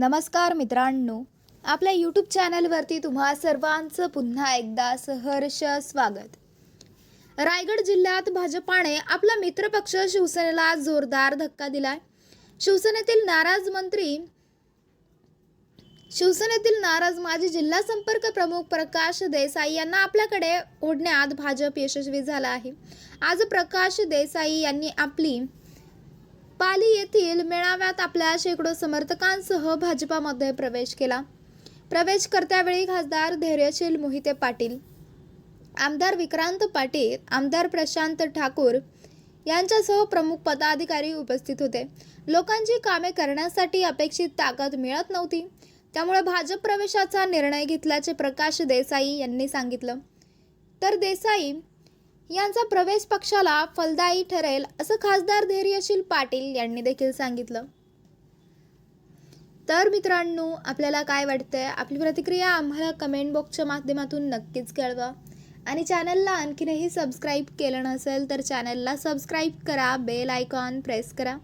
नमस्कार मित्रांनो आपल्या यूट्यूब चॅनलवरती तुम्हा सर्वांचं पुन्हा एकदा सहर्ष स्वागत. रायगड जिल्ह्यात भाजपाने आपला मित्रपक्ष शिवसेनेला जोरदार धक्का दिलाय. शिवसेनेतील नाराज मंत्री शिवसेनेतील नाराज माजी जिल्हा संपर्क प्रमुख प्रकाश देसाई यांना आपल्याकडे ओढण्यात भाजप यशस्वी झाला आहे. आज प्रकाश देसाई यांनी आपली पाली येथील मेळाव्यात आपल्या शेकडो समर्थकांसह भाजपामध्ये प्रवेश केला. प्रवेश करत्यावेळी खासदार धैर्यशील मोहिते पाटील आमदार विक्रांत पाटील आमदार प्रशांत ठाकूर यांच्यासह प्रमुख पदाधिकारी उपस्थित होते. लोकांची कामे करण्यासाठी अपेक्षित ताकद मिळत नव्हती. त्यामुळे भाजप प्रवेशाचा निर्णय घेतल्याचे प्रकाश देसाई यांनी सांगितलं. तर देसाई यांचा प्रवेश पक्षाला फलदायी ठरेल असं खासदार धैर्यशील पाटील यांनी देखील सांगितलं. तर मित्रांनो आपल्याला काय वाटतंय? आपली प्रतिक्रिया आम्हाला कमेंट बॉक्सच्या माध्यमातून नक्कीच कळवा. आणि चॅनलला आणखीनही सबस्क्राईब केलं नसेल तर चॅनलला सबस्क्राईब करा बेल आयकॉन प्रेस करा.